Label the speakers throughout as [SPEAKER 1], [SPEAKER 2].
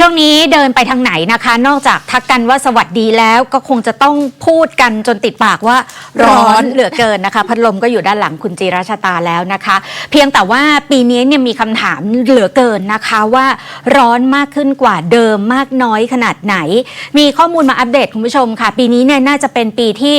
[SPEAKER 1] ช่วงนี้เดินไปทางไหนนะคะ นอกจากทักกันว่าสวัสดีแล้วก็คงจะต้องพูดกันจนติดปากว่าร้อนเหลือเกินนะคะ พัดลมก็อยู่ด้านหลังคุณจีราชาตาแล้วนะคะ เพียงแต่ว่าปีนี้เนี่ยมีคำถามเหลือเกินนะคะว่าร้อนมากขึ้นกว่าเดิมมากน้อยขนาดไหน มีข้อมูลมาอัปเดตคุณผู้ชมค่ะ ปีนี้เนี่ยน่าจะเป็นปีที่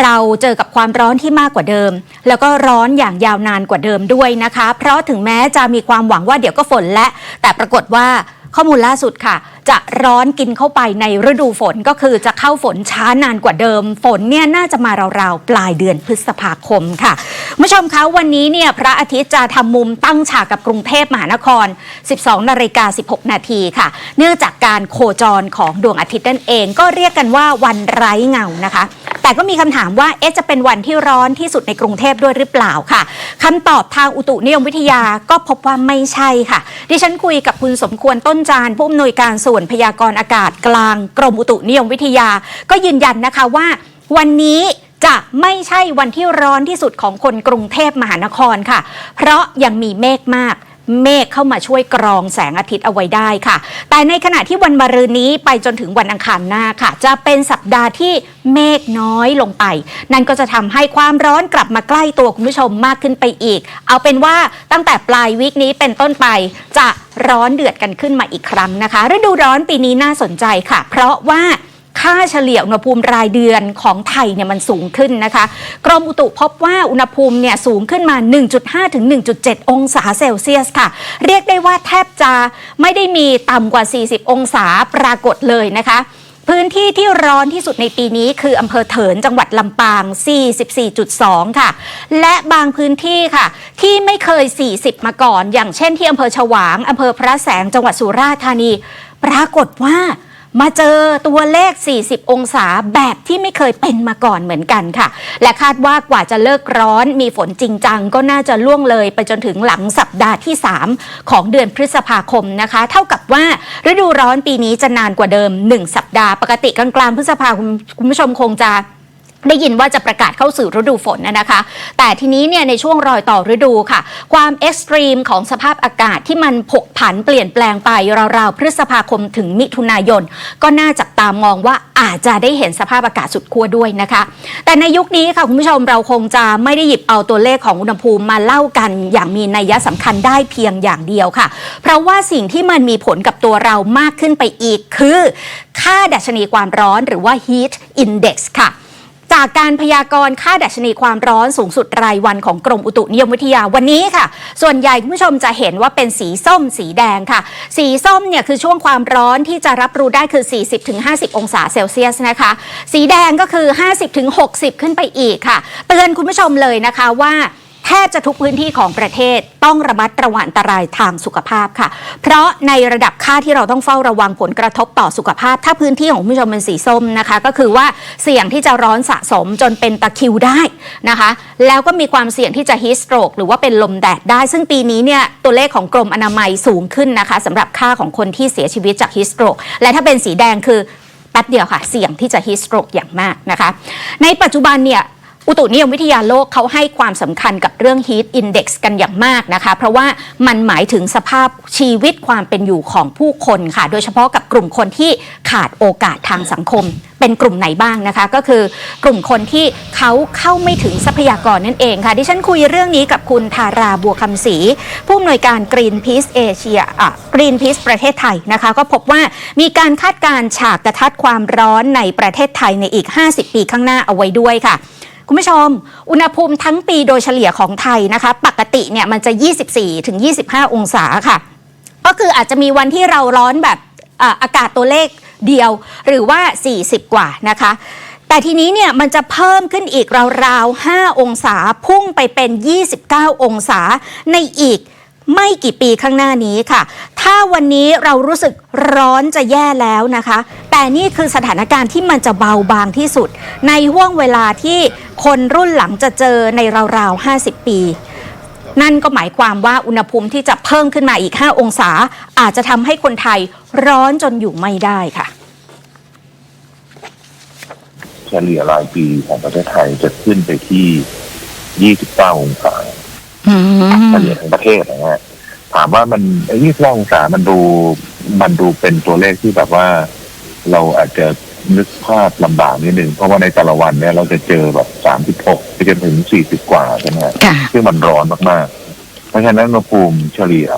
[SPEAKER 1] เราเจอกับความร้อนที่มากกว่าเดิม แล้วก็ร้อนอย่างยาวนานกว่าเดิมด้วยนะคะ เพราะถึงแม้จะมีความหวังว่าเดี๋ยวก็ฝนและ แต่ปรากฏว่า ข้อมูลล่าสุดค่ะจะร้อนกินเข้าไปในฤดูฝนก็คือจะเข้าฝนช้านานกว่าเดิม ฝนเนี่ยน่าจะมาราวๆ ปลายเดือนพฤษภาคมค่ะผู้ชมคะวันนี้เนี่ยพระอาทิตย์จะทำมุมตั้งฉากกับกรุงเทพมหานคร 12นาฬิกา16 นาทีค่ะ เนื่องจากการโคจรของดวงอาทิตย์นั่นเองก็เรียกกันว่าวันไร้เงานะคะแต่ก็มีคำถามว่าเอ๊ะจะเป็นวันที่ร้อนที่สุดในกรุงเทพด้วยหรือเปล่าค่ะคำตอบทางอุตุนิยมวิทยาก็พบว่าไม่ใช่ค่ะ ดิฉันคุยกับคุณสมควรต้นจานผู้อำนวยการศูส่วนพยากรณ์อากาศกลางกรมอุตุนิยมวิทยา ก็ยืนยันนะคะว่า วันนี้จะไม่ใช่วันที่ร้อนที่สุดของคนกรุงเทพมหานครค่ะ เพราะยังมีเมฆมาก เมฆเข้ามาช่วยกรองแสงอาทิตย์เอาไว้ได้ค่ะ แต่ในขณะที่วันมะรืนนี้ไปจนถึงวันอังคารหน้าค่ะ จะเป็นสัปดาห์ที่เมฆน้อยลงไป นั่นก็จะทำให้ความร้อนกลับมาใกล้ตัวคุณผู้ชมมากขึ้นไปอีก เอาเป็นว่าตั้งแต่ปลายวิกนี้เป็นต้นไปจะร้อนเดือดกันขึ้นมาอีกครั้งนะคะฤดูร้อนปีนี้น่าสนใจค่ะ เพราะว่า ค่าเฉลี่ยอุณหภูมิรายเดือนของไทยเนี่ยมันสูงขึ้นนะคะ กรมอุตุพบว่าอุณหภูมิเนี่ยสูงขึ้นมา 1.5 ถึง 1.7 องศาเซลเซียสค่ะ เรียกได้ว่าแทบจะไม่ได้มีต่ำกว่า 40 องศาปรากฏเลยนะคะพื้นที่ที่ร้อนที่สุดในปีนี้คืออำเภอเถินจังหวัดลำปาง 44.2 ค่ะ และบางพื้นที่ค่ะ ที่ไม่เคย 40 มาก่อน อย่างเช่นที่อำเภอฉวางอำเภอพระแสงจังหวัดสุราษฎร์ธานี ปรากฏว่า มาเจอตัวเลข 40 องศาแบบที่ไม่เคยเป็นมาก่อนเหมือนกันค่ะ และคาดว่ากว่าจะเลิกร้อนมีฝนจริงจังก็น่าจะล่วงเลยไปจนถึงหลังสัปดาห์ที่ 3 ของเดือนพฤษภาคมนะคะ เท่ากับว่าฤดูร้อนปีนี้จะนานกว่าเดิม 1 สัปดาห์ปกติกลางๆพฤษภาคมคุณผู้ชมคงจะ ได้ยินว่าจะประกาศเข้าสู่ฤดูฝนนะคะ แต่ทีนี้เนี่ยในช่วงรอยต่อฤดูค่ะ ความเอ็กซ์ตรีมของสภาพอากาศที่มันผกผันเปลี่ยนแปลงไป ราวๆ พฤษภาคมถึงมิถุนายน ก็น่าจับตามองว่าอาจจะได้เห็นสภาพอากาศสุดขั้วด้วยนะคะ แต่ในยุคนี้ค่ะคุณผู้ชมเราคงจะไม่ได้หยิบเอาตัวเลขของอุณหภูมิมาเล่ากันอย่างมีนัยสำคัญได้เพียงอย่างเดียวค่ะ เพราะว่าสิ่งที่มันมีผลกับตัวเรามากขึ้นไปอีกคือ ค่าดัชนีความร้อนหรือว่า heat index ค่ะ จากการพยากรณ์ค่าดัชนีความร้อนสูงสุดรายวันของกรมอุตุนิยมวิทยาวันนี้ค่ะ ส่วนใหญ่คุณผู้ชมจะเห็นว่าเป็นสีส้มสีแดงค่ะ สีส้มเนี่ยคือช่วงความร้อนที่จะรับรู้ได้คือ 40-50 องศาเซลเซียสนะคะ สีแดงก็คือ 50-60 ขึ้นไปอีกค่ะ เตือนคุณผู้ชมเลยนะคะว่า แทบจะทุกพื้นที่ของประเทศต้องระมัดระวังอันตรายทางสุขภาพค่ะ เพราะในระดับค่าที่เราต้องเฝ้าระวังผลกระทบต่อสุขภาพ ถ้าพื้นที่ของคุณผู้ชมเป็นสีส้มนะคะ ก็คือว่าเสี่ยงที่จะร้อนสะสมจนเป็นตะคิวได้นะคะ แล้วก็มีความเสี่ยงที่จะฮิสโตรกหรือว่าเป็นลมแดดได้ ซึ่งปีนี้เนี่ยตัวเลขของกรมอนามัยสูงขึ้นนะคะสำหรับค่าของคนที่เสียชีวิตจากฮิสโตรกและถ้าเป็นสีแดงคือแป๊บเดียวค่ะ เสี่ยงที่จะฮิสโตรกอย่างมากนะคะ ในปัจจุบันเนี่ย อุตุนิยมวิทยาโลกเขาให้ความสำคัญกับเรื่อง heat index กันอย่างมากนะคะ เพราะว่ามันหมายถึงสภาพชีวิตความเป็นอยู่ของผู้คนค่ะ โดยเฉพาะกับกลุ่มคนที่ขาดโอกาสทางสังคม เป็นกลุ่มไหนบ้างนะคะ ก็คือกลุ่มคนที่เขาเข้าไม่ถึงทรัพยากรนั่นเองค่ะดิฉันคุยเรื่องนี้กับคุณทาราบัวคำศรีผู้อำนวยการ Greenpeace Asia อะ Greenpeace ประเทศไทยนะคะ ก็พบว่ามีการคาดการณ์ฉากกระทัดความร้อนในประเทศไทยในอีก 50 ปีข้างหน้าเอาไว้ด้วยค่ะ คุณผู้ชม อุณหภูมิทั้งปีโดยเฉลี่ยของไทยนะคะ ปกติเนี่ยมันจะ 24ถึง25องศาค่ะ ก็คืออาจจะมีวันที่เราร้อนแบบอากาศตัวเลขเดียวหรือว่า 40 กว่านะคะ แต่ทีนี้เนี่ยมันจะเพิ่มขึ้นอีกราวๆ 5 องศาพุ่งไปเป็น 29 องศาในอีกไม่กี่ปีข้างหน้านี้ค่ะ ถ้าวันนี้เรารู้สึกร้อนจะแย่แล้วนะคะ นี่คือสถานการณ์ที่มันจะเบาบางที่สุด ในห่วงเวลาที่คนรุ่นหลังจะเจอในราวๆ 50 ปี นั่นก็หมายความว่าอุณหภูมิที่จะเพิ่มขึ้นมาอีก 5 องศา อาจจะทำให้คนไทยร้อนจนอยู่ไม่ได้ค่ะ
[SPEAKER 2] เฉลี่ยรายปีของประเทศไทยจะขึ้นไปที่ 29 องศาเฉลี่ยทั้งประเทศนะฮะ ถามว่ามันไอ้29 องศา มันดู มันดูเป็นตัวเลขที่แบบว่า เราอาจจะนึกภาพลำบากนิดนึงเพราะว่าในแต่ละวันเนี่ยเราจะเจอแบบสามสิบหกไปจนถึงสี่สิบกว่าใช่ไหมฮะ
[SPEAKER 1] ค่ะ
[SPEAKER 2] ซึ่งมันร้อนมากๆ เพราะฉะนั้นอุณหภูมิเฉลี่ย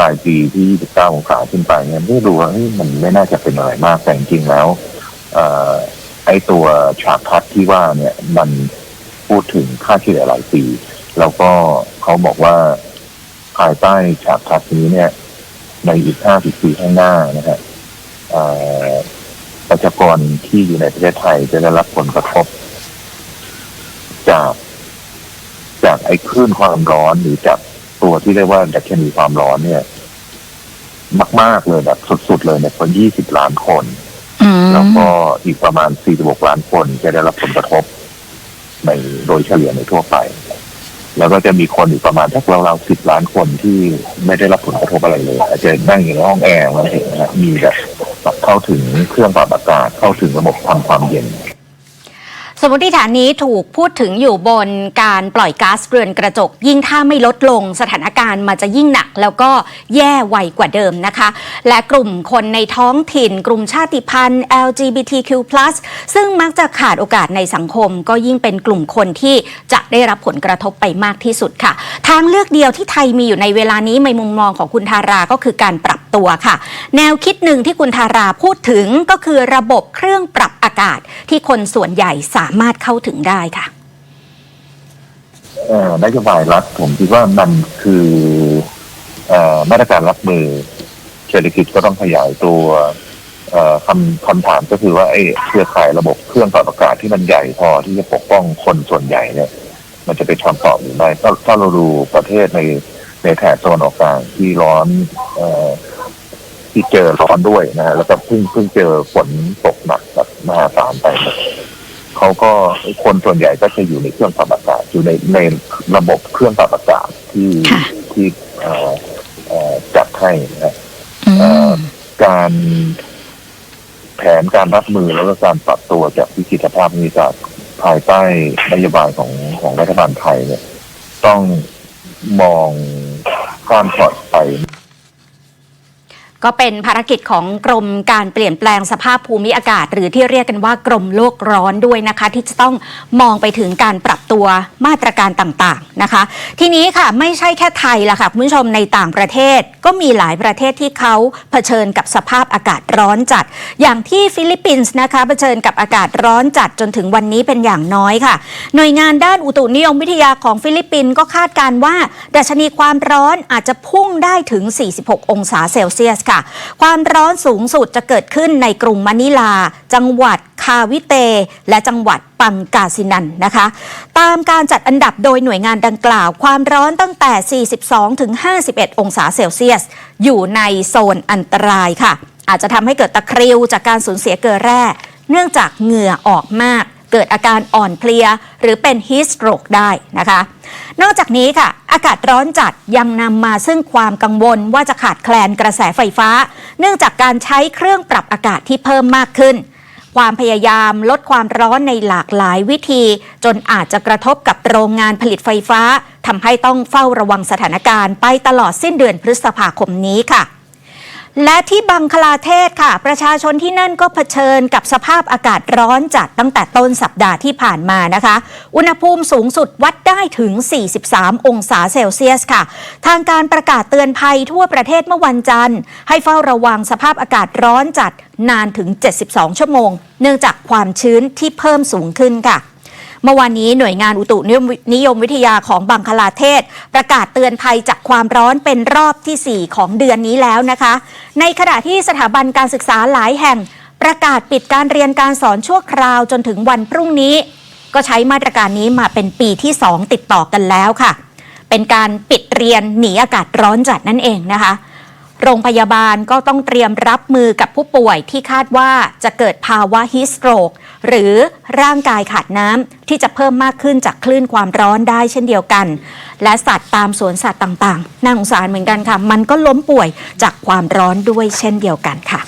[SPEAKER 2] รายปีที่29องศาขึ้นไปเนี่ยไม่รู้ว่าเฮ้ยมันไม่น่าจะเป็นอะไรมากแต่จริงๆแล้วเอ่อไอตัวฉากทัดที่ว่าเนี่ยมันพูดถึงค่าเฉลี่ยรายปี แล้วก็เขาบอกว่าภายใต้ฉากทัดนี้เนี่ย ในอีก50ปีข้างหน้านะฮะเอ่อประ ชากรที่อยู่ในประเทศไทยจะได้รับผลกระทบ จาก จากไอ้คลื่นความร้อนหรือจากตัวที่เรียกว่าดัชนีความร้อนเนี่ย มาก ๆ เลยแบบสุด ๆ เลยเนี่ยคน20ล้านคน
[SPEAKER 1] อืม
[SPEAKER 2] แล้วก็อีกประมาณ46ล้านคนจะได้รับผลกระทบในโดยเฉลี่ยในทั่วไป แล้วก็จะมีคนอีกประมาณทักราวๆสิบล้านคนที่ไม่ได้รับผลกระทบอะไรเลย อาจจะนั่งอยู่ในห้องแอร์มันเห็นนะมีแบบเข้าถึงเครื่องปรับอากาศเข้าถึงระบบทำความเย็น
[SPEAKER 1] สมมติฐานนี้ถูกพูดถึงอยู่บนการปล่อยก๊าซเรือนกระจก ยิ่งถ้าไม่ลดลงสถานการณ์มันจะยิ่งหนัก แล้วก็แย่ไวกว่าเดิมนะคะ และกลุ่มคนในท้องถิ่น กลุ่มชาติพันธุ์ LGBTQ+ ซึ่งมักจะขาดโอกาสในสังคม ก็ยิ่งเป็นกลุ่มคนที่จะได้รับผลกระทบไปมากที่สุดค่ะ ทางเลือกเดียวที่ไทยมีอยู่ในเวลานี้ในมุมมองของคุณทาราก็คือการปรับ ตัวค่ะ แนวคิดหนึ่งที่คุณทาราพูดถึงก็คือระบบเครื่องปรับอากาศที่คนส่วนใหญ่สามารถเข้าถึงได้ค่ะ
[SPEAKER 2] นโยบายรัฐผมคิดว่ามันคืออมาตรการรับมือเศรษฐกิจก็ต้องขยายตัวคำคำถามก็คือว่าไอ้เครือข่ายระบบเครื่องปรับอากาศที่มันใหญ่พอที่จะปกป้องคนส่วนใหญ่เนี่ย มันจะไปทำต่อหรือไม่ถ้าถ้าเราดูประเทศในในแถบโซนออกกลางที่ร้อนอ ที่เจอร้อนด้วยนะฮะแล้วก็เพิ่งเพิ่งเจอฝนตกหนักแบบมหาศาลไปเนี่ยเขาก็คนส่วนใหญ่ก็จะอยู่ในเครื่องปรับอากาศอยู่ในในระบบเครื่องปรับอากาศที่
[SPEAKER 1] ค่ะ
[SPEAKER 2] ที่เอ่อเอ่อจัดให้นะ
[SPEAKER 1] อื
[SPEAKER 2] เอ่อ
[SPEAKER 1] ม
[SPEAKER 2] การแผนการรับมือแล้วก็การปรับตัวจากวิกฤตภาพนี้จากภายใต้นโยบายของของรัฐบาลไทยเนี่ย ต้องมองข้ามช็อตไป
[SPEAKER 1] ก็เป็นภารกิจของกรมการเปลี่ยนแปลงสภาพภูมิอากาศ หรือที่เรียกกันว่ากรมโลกร้อนด้วยนะคะ ที่จะต้องมองไปถึงการปรับตัวมาตรการต่างๆนะคะ ทีนี้ค่ะไม่ใช่แค่ไทยละค่ะคุณผู้ชมในต่างประเทศก็มีหลายประเทศที่เขาเผชิญกับสภาพอากาศร้อนจัด อย่างที่ฟิลิปปินส์นะคะเผชิญกับอากาศร้อนจัดจนถึงวันนี้เป็นอย่างน้อยค่ะ หน่วยงานด้านอุตุนิยมวิทยาของฟิลิปปินส์ก็คาดการณ์ว่าดัชนีความร้อนอาจจะพุ่งได้ถึง 46 องศาเซลเซียสค่ะความร้อนสูงสุดจะเกิดขึ้นในกรุงมะนิลา จังหวัดคาวิเต และจังหวัดปังกาซินันนะคะ ตามการจัดอันดับโดยหน่วยงานดังกล่าว ความร้อนตั้งแต่ 42ถึง51 องศาเซลเซียส อยู่ในโซนอันตรายค่ะ อาจจะทำให้เกิดตะคริวจากการสูญเสียเกลือแร่ เนื่องจากเหงื่อออกมาก เกิดอาการอ่อนเพลีย หรือเป็นฮีสโตรกได้นะคะ นอกจากนี้ค่ะ อากาศร้อนจัดยังนำมาซึ่งความกังวลว่าจะขาดแคลนกระแสไฟฟ้า เนื่องจากการใช้เครื่องปรับอากาศที่เพิ่มมากขึ้น ความพยายามลดความร้อนในหลากหลายวิธี จนอาจจะกระทบกับโรงงานผลิตไฟฟ้าทำให้ต้องเฝ้าระวังสถานการณ์ไปตลอดสิ้นเดือนพฤษภาคมนี้ค่ะ และที่บังคลาเทศค่ะ ประชาชนที่นั่นก็เผชิญกับสภาพอากาศร้อนจัดตั้งแต่ต้นสัปดาห์ที่ผ่านมานะคะ อุณหภูมิสูงสุดวัดได้ถึง 43 องศาเซลเซียสค่ะ ทางการประกาศเตือนภัยทั่วประเทศเมื่อวันจันทร์ ให้เฝ้าระวังสภาพอากาศร้อนจัดนานถึง 72 ชั่วโมง เนื่องจากความชื้นที่เพิ่มสูงขึ้นค่ะ เมื่อวานนี้หน่วยงานอุตุนิยมวิทยาของบังคลาเทศ ประกาศเตือนภัยจากความร้อนเป็นรอบทีสี่ 4 ของเดือนนี้แล้วนะคะ ในขณะที่สถาบันการศึกษาหลายแห่ง ประกาศปิดการเรียนการสอนชั่วคราวจนถึงวันพรุ่งนี้ ก็ใช้มาตรการนี้มาเป็นปีที่ 2 ติดต่อกันแล้วค่ะ เป็นการปิดเรียนหนีอากาศร้อนจัดนั่นเองนะคะโรงพยาบาลก็ต้องเตรียมรับมือกับผู้ป่วยที่คาดว่าจะเกิดภาวะฮิสโตรก หรือร่างกายขาดน้ำที่จะเพิ่มมากขึ้นจากคลื่นความร้อนได้เช่นเดียวกัน และสัตว์ตามสวนสัตว์ต่างๆ น่าสงสารเหมือนกันค่ะ มันก็ล้มป่วยจากความร้อนด้วยเช่นเดียวกันค่ะ